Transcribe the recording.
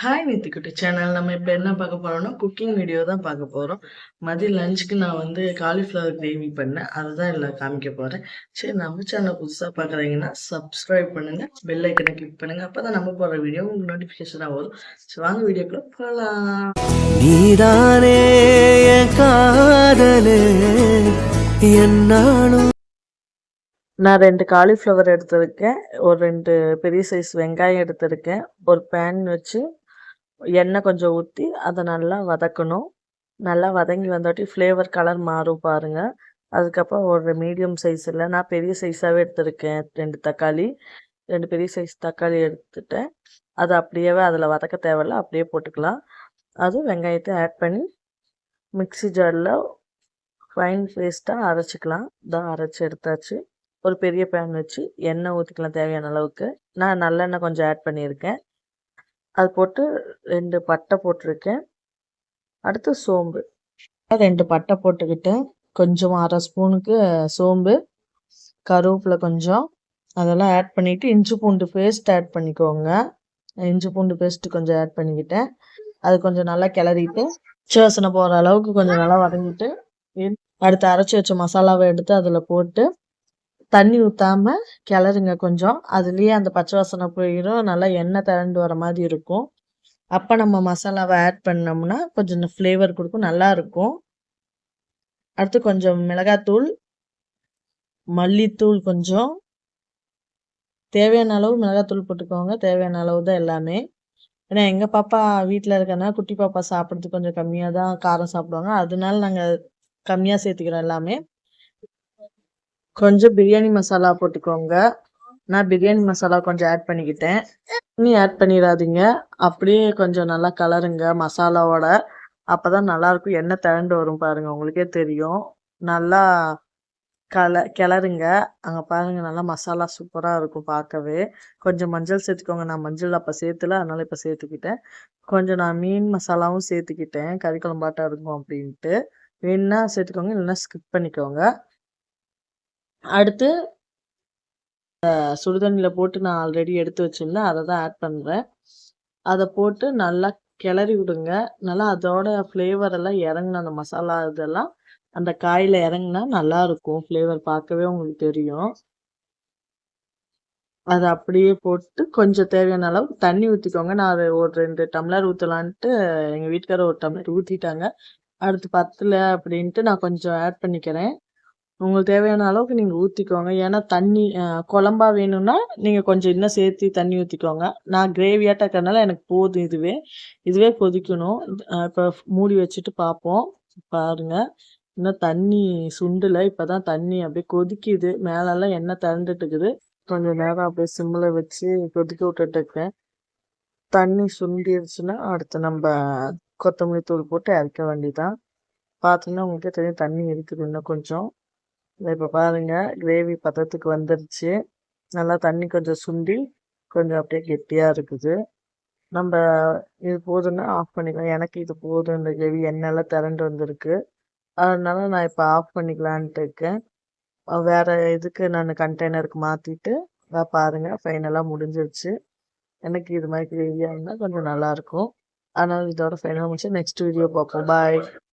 Hi குட்டி channel நம்ம இப்போ என்ன பார்க்க போறோம்னா குக்கிங் வீடியோ தான் பார்க்க போகிறோம் மதியம் லஞ்சுக்கு நான் வந்து காலிஃப்ளவர் கிரேவி பண்ணேன். அதுதான் எல்லாம் காமிக்க போகிறேன் சரி நம்ம சேனல் புதுசாக பார்க்குறீங்கன்னா சப்ஸ்கிரைப் பண்ணுங்க. பெல் ஐக்கனை கிளிக் பண்ணுங்க. அப்போ தான் நம்ம போகிற வீடியோ உங்களுக்கு நோட்டிஃபிகேஷனாக வரும். சரி வாங்க வீடியோக்குள்ள போகலாம் நீதானே காதலே. என்னாலும் நான் ரெண்டு காலிஃப்ளவர் எடுத்திருக்கேன். ஒரு ரெண்டு பெரிய சைஸ் வெங்காயம் எடுத்திருக்கேன். ஒரு பேன் வச்சு எண்ணெய் கொஞ்சம் ஊற்றி அதை நல்லா வதக்கணும். நல்லா வதங்கி வந்தாட்டி ஃப்ளேவர் கலர் மாறும் பாருங்கள் அதுக்கப்புறம் ஒரு மீடியம் சைஸில் நான் பெரிய சைஸாகவே எடுத்திருக்கேன். ரெண்டு தக்காளி ரெண்டு பெரிய சைஸ் தக்காளி எடுத்துட்டேன். அது அப்படியேவே அதில் வதக்க தேவையில்ல அப்படியே போட்டுக்கலாம். அதுவும் வெங்காயத்தை ஆட் பண்ணி மிக்ஸி ஜாரில் ஃபைன் பேஸ்ட்டாக அரைச்சிக்கலாம். இதான் அரைச்சி எடுத்தாச்சு. ஒரு பெரிய பேன் வச்சு எண்ணெய் ஊற்றிக்கலாம் தேவையான அளவுக்கு. நான் நல்லெண்ணெய் கொஞ்சம் ஆட் பண்ணியிருக்கேன். அது போட்டு ரெண்டு பட்டை போட்டிருக்கேன். அடுத்து சோம்பு. ரெண்டு பட்டை போட்டுக்கிட்டேன். கொஞ்சம் அரை ஸ்பூனுக்கு சோம்பு கருவேப்பிலை கொஞ்சம். அதெல்லாம் ஆட் பண்ணிவிட்டு இஞ்சி பூண்டு பேஸ்ட் ஆட் பண்ணிக்கோங்க. இஞ்சி பூண்டு பேஸ்ட்டு கொஞ்சம் ஆட் பண்ணிக்கிட்டேன். அது கொஞ்சம் நல்லா கிளறிட்டு சுவாசனை போகிற அளவுக்கு கொஞ்சம் நல்லா வதங்கிட்டு அடுத்து அரைச்சி வச்ச மசாலாவை எடுத்து அதில் போட்டு தண்ணி ஊற்றாம கிளறுங்க கொஞ்சம். அதுலேயே அந்த பச்சை வாசனை போயிடும் நல்லா எண்ணெய் திரண்டு வர மாதிரி இருக்கும். அப்போ நம்ம மசாலாவை ஆட் பண்ணோம்னா கொஞ்சம் ஃப்ளேவர் கொடுக்கும். நல்லா இருக்கும். அடுத்து கொஞ்சம் மிளகாத்தூள் மல்லித்தூள் கொஞ்சம். தேவையான அளவு மிளகாத்தூள் போட்டுக்கோங்க. தேவையான அளவு தான் எல்லாமே. ஏன்னா எங்கள் பாப்பா வீட்டில் இருக்கறனால குட்டி பாப்பா சாப்பிட்றதுக்கு கொஞ்சம் கம்மியாக தான் காரம் சாப்பிடுவாங்க. அதனால நாங்கள் கம்மியாக சேர்த்துக்கிறோம் எல்லாமே. கொஞ்சம் பிரியாணி மசாலா போட்டுக்கோங்க. நான் பிரியாணி மசாலா கொஞ்சம் ஆட் பண்ணிக்கிட்டேன். நீ ஆட் பண்ணிடாதீங்க. அப்படியே கொஞ்சம் நல்லா கலருங்க மசாலாவோட. அப்போ தான் நல்லாயிருக்கும் எண்ணெய் திரண்டு வரும் பாருங்கள் உங்களுக்கே தெரியும். நல்லா கல கிளறுங்க. அங்கே பாருங்கள் நல்லா மசாலா சூப்பராக இருக்கும் பார்க்கவே. கொஞ்சம் மஞ்சள் சேர்த்துக்கோங்க. நான் மஞ்சள் அப்போ சேர்த்துல அதனால் இப்போ சேர்த்துக்கிட்டேன். கொஞ்சம் நான் மீன் மசாலாவும் சேர்த்துக்கிட்டேன். கறி குழம்பாட்டம் இருக்கும் அப்படின்ட்டு. வேணுன்னா சேர்த்துக்கோங்க இல்லைன்னா ஸ்கிப் பண்ணிக்கோங்க. அடுத்து சுடுதண்ணியில் போட்டு நான் ஆல்ரெடி எடுத்து வச்சுருந்தேன். அதை தான் ஆட் பண்ணுறேன் அதை போட்டு நல்லா கிளறி விடுங்க. நல்லா அதோட ஃப்ளேவர் எல்லாம் இறங்கின அந்த மசாலா இதெல்லாம் அந்த காயில் இறங்கினா நல்லா இருக்கும். ஃப்ளேவர் பார்க்கவே உங்களுக்கு தெரியும். அதை அப்படியே போட்டு கொஞ்சம் தேவையான அளவுக்கு தண்ணி ஊற்றிக்கோங்க நான் ஒரு ரெண்டு டம்ளர் ஊற்றலான்ட்டு எங்கள் வீட்டுக்காரர் ஒரு டம்ளர் ஊற்றிட்டாங்க அடுத்து பத்தில் அப்படின்ட்டு நான் கொஞ்சம் ஆட் பண்ணிக்கிறேன். உங்களுக்கு தேவையான அளவுக்கு நீங்கள் ஊற்றிக்கோங்க ஏன்னா தண்ணி குழம்பா வேணும்னா நீங்கள் கொஞ்சம் இன்னும் சேர்த்து தண்ணி ஊற்றிக்கோங்க நான் கிரேவியாட்டாக இருக்கிறதுனால எனக்கு போதும் இதுவே. இதுவே கொதிக்கணும். இப்போ மூடி வச்சுட்டு பார்ப்போம் பாருங்கள் இன்னும் தண்ணி சுண்டலை. இப்போ தான் தண்ணி அப்படியே கொதிக்குது. மேலெல்லாம் எண்ணெய் திறந்துட்டுக்குது இருக்குது. கொஞ்சம் நேரம் அப்படியே சிம்மில் வச்சு கொதிக்க விட்டுட்டுருக்கேன் தண்ணி சுண்டிடுச்சுன்னா அடுத்து நம்ம கொத்தமல்லி தூள் போட்டு இறக்க வேண்டியதான் பார்த்தீங்கன்னா உங்களுக்கே தெரியும் தண்ணி இருக்குது இன்னும் கொஞ்சம். இப்போ பாருங்கள் கிரேவி பதத்துக்கு வந்துருச்சு. நல்லா தண்ணி கொஞ்சம் சுண்டி கொஞ்சம் அப்படியே கெட்டியாக இருக்குது. நம்ம இது போதும்னா ஆஃப் பண்ணிக்கலாம். எனக்கு இது போதும். இந்த கிரேவி எண்ணெயெல்லாம் திரண்டு வந்திருக்கு. அதனால நான் இப்போ ஆஃப் பண்ணிக்கலான்ட்டு இருக்கேன். வேறு இதுக்கு நான் கண்டெய்னருக்கு மாற்றிட்டு பாருங்கள் ஃபைனலாக முடிஞ்சிருச்சு. எனக்கு இது மாதிரி கிரேவியாக இருந்தால் கொஞ்சம் நல்லாயிருக்கும் அதனால் இதோட ஃபைனலாக முடிச்சு நெக்ஸ்ட் வீடியோ பார்ப்போம். பாய்